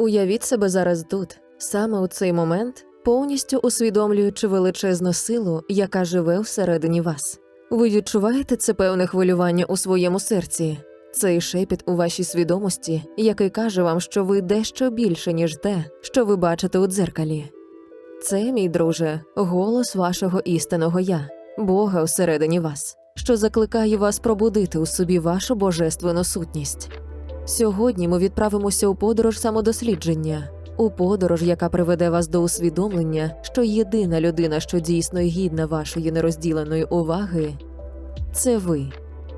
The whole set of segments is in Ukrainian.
Уявіть себе зараз тут, саме у цей момент, повністю усвідомлюючи величезну силу, яка живе всередині вас. Ви відчуваєте це певне хвилювання у своєму серці, цей шепіт у вашій свідомості, який каже вам, що ви дещо більше, ніж те, що ви бачите у дзеркалі. Це, мій друже, голос вашого істинного я, Бога всередині вас, що закликає вас пробудити у собі вашу божественну сутність. Сьогодні ми відправимося у подорож самодослідження, у подорож, яка приведе вас до усвідомлення, що єдина людина, що дійсно гідна вашої нерозділеної уваги, це ви.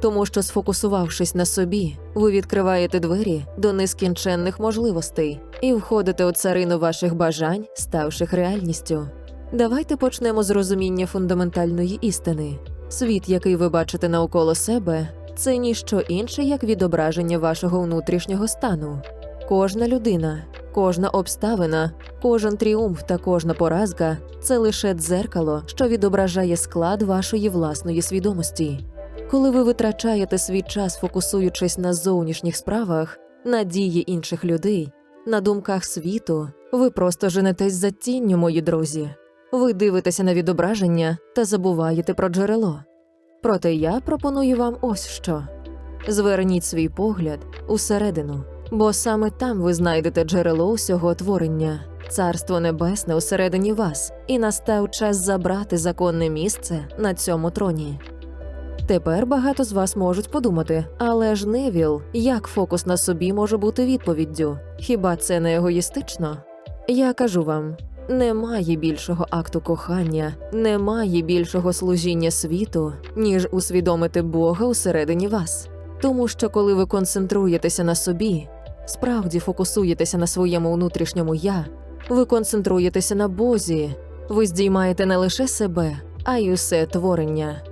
Тому що, сфокусувавшись на собі, ви відкриваєте двері до нескінченних можливостей і входите у царину ваших бажань, ставших реальністю. Давайте почнемо з розуміння фундаментальної істини. Світ, який ви бачите навколо себе, це ніщо інше, як відображення вашого внутрішнього стану. Кожна людина, кожна обставина, кожен тріумф та кожна поразка це лише дзеркало, що відображає склад вашої власної свідомості. Коли ви витрачаєте свій час, фокусуючись на зовнішніх справах, на дії інших людей, на думках світу, ви просто женетесь за тінню, мої друзі. Ви дивитеся на відображення та забуваєте про джерело. Проте я пропоную вам ось що: зверніть свій погляд усередину, бо саме там ви знайдете джерело усього творення, царство небесне усередині вас, і настав час забрати законне місце на цьому троні. Тепер багато з вас можуть подумати, але ж Невіл, як фокус на собі може бути відповіддю? Хіба це не егоїстично? Я кажу вам. Немає більшого акту кохання, немає більшого служіння світу, ніж усвідомити Бога усередині вас. Тому що коли ви концентруєтеся на собі, справді фокусуєтеся на своєму внутрішньому я, ви концентруєтеся на Бозі, ви здіймаєте не лише себе, а й усе творення.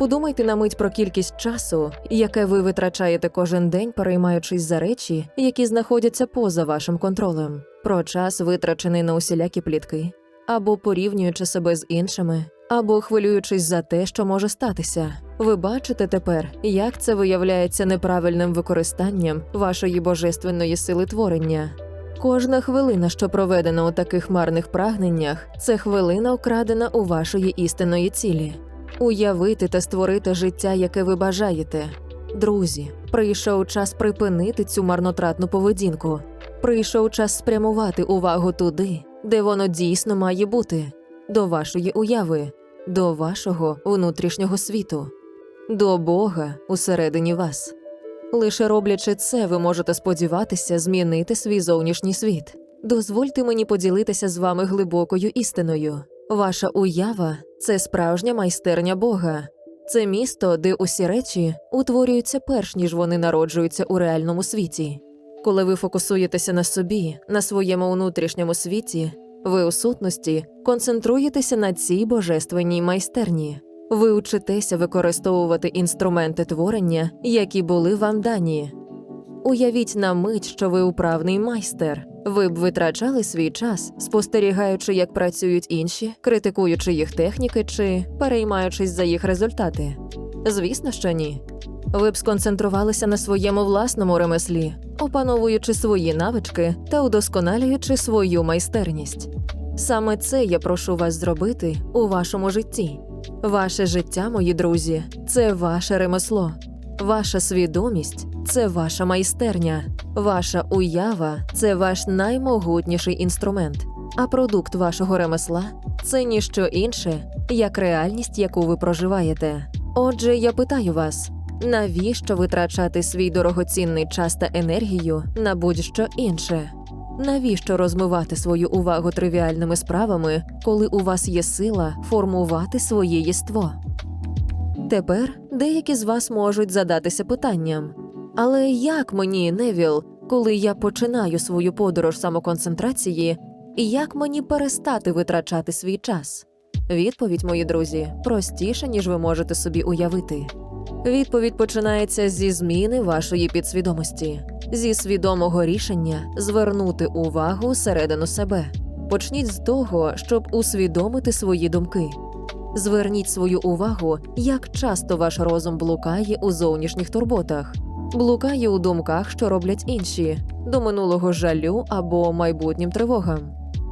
Подумайте на мить про кількість часу, яке ви витрачаєте кожен день, переймаючись за речі, які знаходяться поза вашим контролем, про час, витрачений на усілякі плітки, або порівнюючи себе з іншими, або хвилюючись за те, що може статися. Ви бачите тепер, як це виявляється неправильним використанням вашої божественної сили творення. Кожна хвилина, що проведена у таких марних прагненнях, це хвилина украдена у вашої істинної цілі уявити та створити життя, яке ви бажаєте. Друзі, прийшов час припинити цю марнотратну поведінку. Прийшов час спрямувати увагу туди, де воно дійсно має бути, до вашої уяви, до вашого внутрішнього світу, до Бога усередині вас. Лише роблячи це, ви можете сподіватися змінити свій зовнішній світ. Дозвольте мені поділитися з вами глибокою істиною. Ваша уява це справжня майстерня Бога, це місто, де усі речі утворюються перш ніж вони народжуються у реальному світі. Коли ви фокусуєтеся на собі, на своєму внутрішньому світі, ви у сутності концентруєтеся на цій божественній майстерні. Ви учитеся використовувати інструменти творення, які були вам дані. Уявіть на мить, що ви управний майстер. Ви б витрачали свій час, спостерігаючи, як працюють інші, критикуючи їх техніки чи переймаючись за їх результати. Звісно, що ні. Ви б сконцентрувалися на своєму власному ремеслі, опановуючи свої навички та удосконалюючи свою майстерність. Саме це я прошу вас зробити у вашому житті. Ваше життя, мої друзі, це ваше ремесло, ваша свідомість це ваша майстерня, ваша уява це ваш наймогутніший інструмент, а продукт вашого ремесла це ніщо інше, як реальність, яку ви проживаєте. Отже, я питаю вас. Навіщо витрачати свій дорогоцінний час та енергію на будь-що інше? Навіщо розмивати свою увагу тривіальними справами, коли у вас є сила формувати своє єство? Тепер деякі з вас можуть задатися питанням: але як мені, Невіл, коли я починаю свою подорож самоконцентрації, і як мені перестати витрачати свій час? Відповідь, мої друзі, простіша, ніж ви можете собі уявити. Відповідь починається зі зміни вашої підсвідомості, зі свідомого рішення звернути увагу всередину себе. Почніть з того, щоб усвідомити свої думки. Зверніть свою увагу, як часто ваш розум блукає у зовнішніх турботах, блукає у думках, що роблять інші, до минулого жалю або майбутнім тривогам.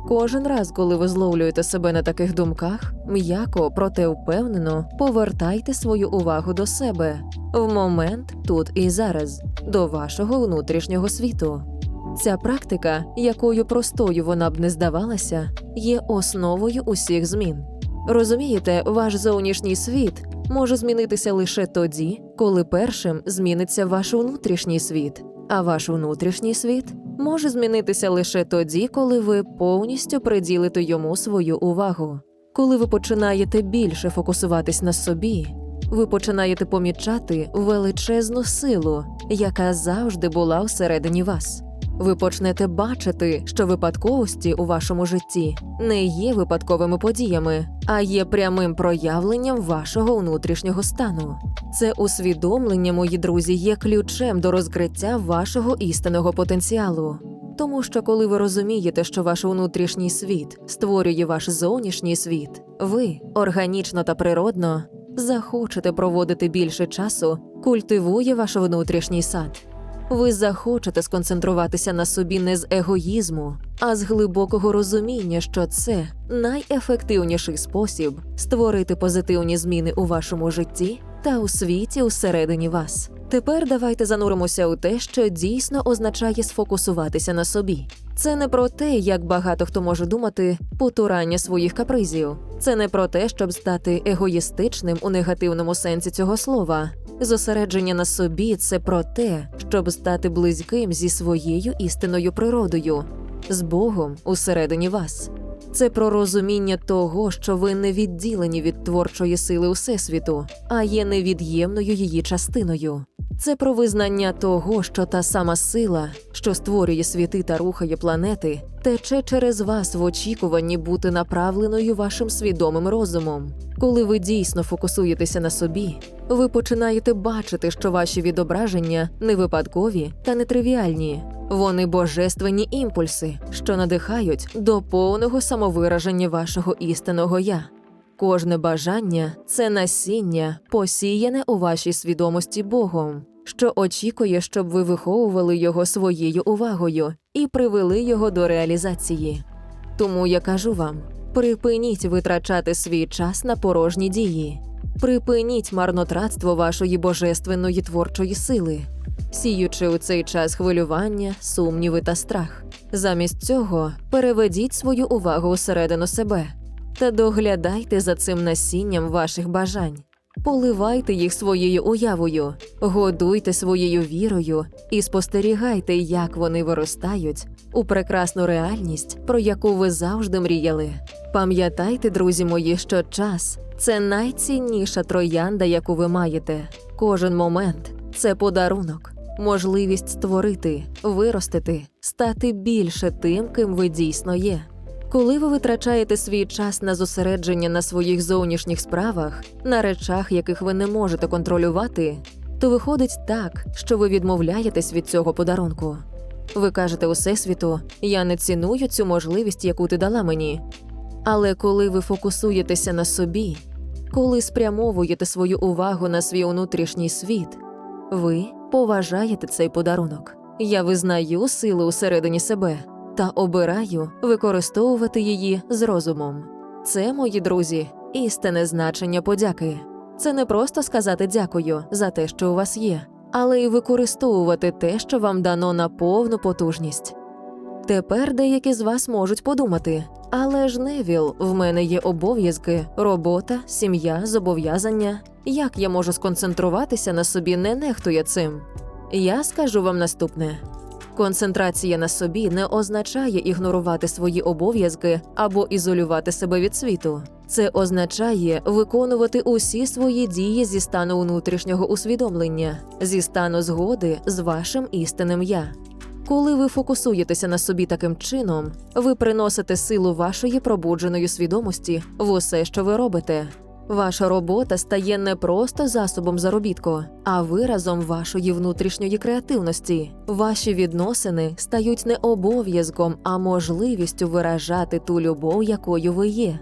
Кожен раз, коли ви зловлюєте себе на таких думках, м'яко, проте впевнено повертайте свою увагу до себе в момент тут і зараз, до вашого внутрішнього світу. Ця практика, якою простою вона б не здавалася, є основою усіх змін. Розумієте, ваш зовнішній світ може змінитися лише тоді, коли першим зміниться ваш внутрішній світ, а ваш внутрішній світ може змінитися лише тоді, коли ви повністю приділите йому свою увагу. Коли ви починаєте більше фокусуватись на собі, ви починаєте помічати величезну силу, яка завжди була всередині вас. Ви почнете бачити, що випадковості у вашому житті не є випадковими подіями, а є прямим проявленням вашого внутрішнього стану. Це усвідомлення, мої друзі, є ключем до розкриття вашого істинного потенціалу. Тому що коли ви розумієте, що ваш внутрішній світ створює ваш зовнішній світ, ви органічно та природно захочете проводити більше часу, культивує ваш внутрішній сад. Ви захочете сконцентруватися на собі не з егоїзму, а з глибокого розуміння, що це найефективніший спосіб створити позитивні зміни у вашому житті та у світі усередині вас. Тепер давайте зануримося у те, що дійсно означає сфокусуватися на собі. Це не про те, як багато хто може думати, потурання своїх капризів. Це не про те, щоб стати егоїстичним у негативному сенсі цього слова. Зосередження на собі це про те, щоб стати близьким зі своєю істинною природою, з Богом усередині вас. Це про розуміння того, що ви не відділені від творчої сили Усесвіту, а є невід'ємною її частиною. Це про визнання того, що та сама сила, що створює світи та рухає планети, тече через вас в очікуванні бути направленою вашим свідомим розумом. Коли ви дійсно фокусуєтеся на собі, ви починаєте бачити, що ваші відображення не випадкові та нетривіальні. Вони божественні імпульси, що надихають до повного самовираження вашого істинного я. Кожне бажання це насіння, посіяне у вашій свідомості Богом, що очікує, щоб ви виховували його своєю увагою і привели його до реалізації. Тому я кажу вам: припиніть витрачати свій час на порожні дії, припиніть марнотратство вашої божественної творчої сили, сіючи у цей час хвилювання, сумніви та страх. Замість цього переведіть свою увагу усередину себе та доглядайте за цим насінням ваших бажань. Поливайте їх своєю уявою, годуйте своєю вірою і спостерігайте, як вони виростають у прекрасну реальність, про яку ви завжди мріяли. Пам'ятайте, друзі мої, що час це найцінніша троянда, яку ви маєте. Кожен момент це подарунок, можливість створити, виростити, стати більше тим, ким ви дійсно є. Коли ви витрачаєте свій час на зосередження на своїх зовнішніх справах, на речах, яких ви не можете контролювати, то виходить так, що ви відмовляєтесь від цього подарунку. Ви кажете Усесвіту, я не ціную цю можливість, яку ти дала мені. Але коли ви фокусуєтеся на собі, коли спрямовуєте свою увагу на свій внутрішній світ, ви поважаєте цей подарунок. Я визнаю силу усередині себе та обираю використовувати її з розумом. Це, мої друзі, істинне значення подяки. Це не просто сказати дякую за те, що у вас є, але й використовувати те, що вам дано на повну потужність. Тепер деякі з вас можуть подумати, але ж Невіл, в мене є обов'язки, робота, сім'я, зобов'язання. Як я можу сконцентруватися на собі, не нехтує цим? Я скажу вам наступне: концентрація на собі не означає ігнорувати свої обов'язки або ізолювати себе від світу. Це означає виконувати усі свої дії зі стану внутрішнього усвідомлення, зі стану згоди з вашим істинним я. Коли ви фокусуєтеся на собі таким чином, ви приносите силу вашої пробудженої свідомості в усе, що ви робите. Ваша робота стає не просто засобом заробітку, а виразом вашої внутрішньої креативності. Ваші відносини стають не обов'язком, а можливістю виражати ту любов, якою ви є.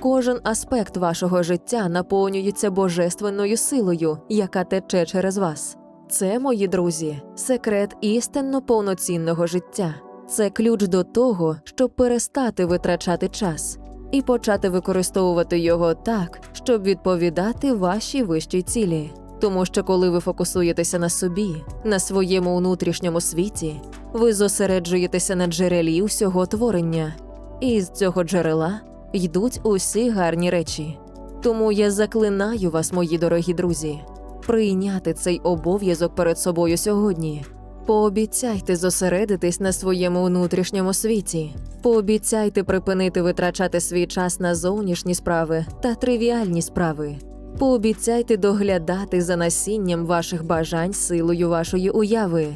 Кожен аспект вашого життя наповнюється божественною силою, яка тече через вас. Це, мої друзі, секрет істинно повноцінного життя. Це ключ до того, щоб перестати витрачати час і почати використовувати його так, щоб відповідати вашій вищій цілі. Тому що коли ви фокусуєтеся на собі, на своєму внутрішньому світі, ви зосереджуєтеся на джерелі усього творення, і з цього джерела йдуть усі гарні речі. Тому я заклинаю вас, мої дорогі друзі, прийняти цей обов'язок перед собою сьогодні. Пообіцяйте зосередитись на своєму внутрішньому світі. Пообіцяйте припинити витрачати свій час на зовнішні справи та тривіальні справи. Пообіцяйте доглядати за насінням ваших бажань силою вашої уяви,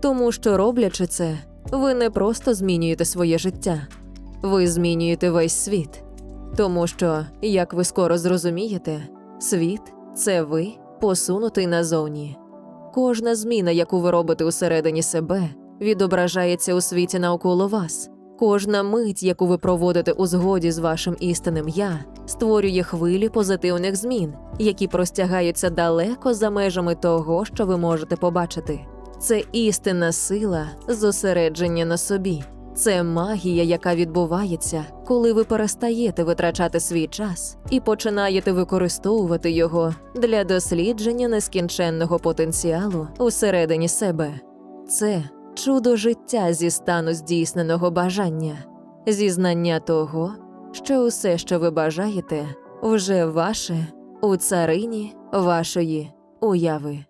тому що, роблячи це, ви не просто змінюєте своє життя, ви змінюєте весь світ. Тому що, як ви скоро зрозумієте, світ це ви посунутий назовні. Кожна зміна, яку ви робите усередині себе, відображається у світі навколо вас. Кожна мить, яку ви проводите у згоді з вашим істинним я, створює хвилі позитивних змін, які простягаються далеко за межами того, що ви можете побачити. Це істинна сила зосередження на собі. Це магія, яка відбувається, коли ви перестаєте витрачати свій час і починаєте використовувати його для дослідження нескінченного потенціалу усередині себе. Це чудо життя зі стану здійсненого бажання, зізнання того, що усе, що ви бажаєте, вже ваше у царині вашої уяви.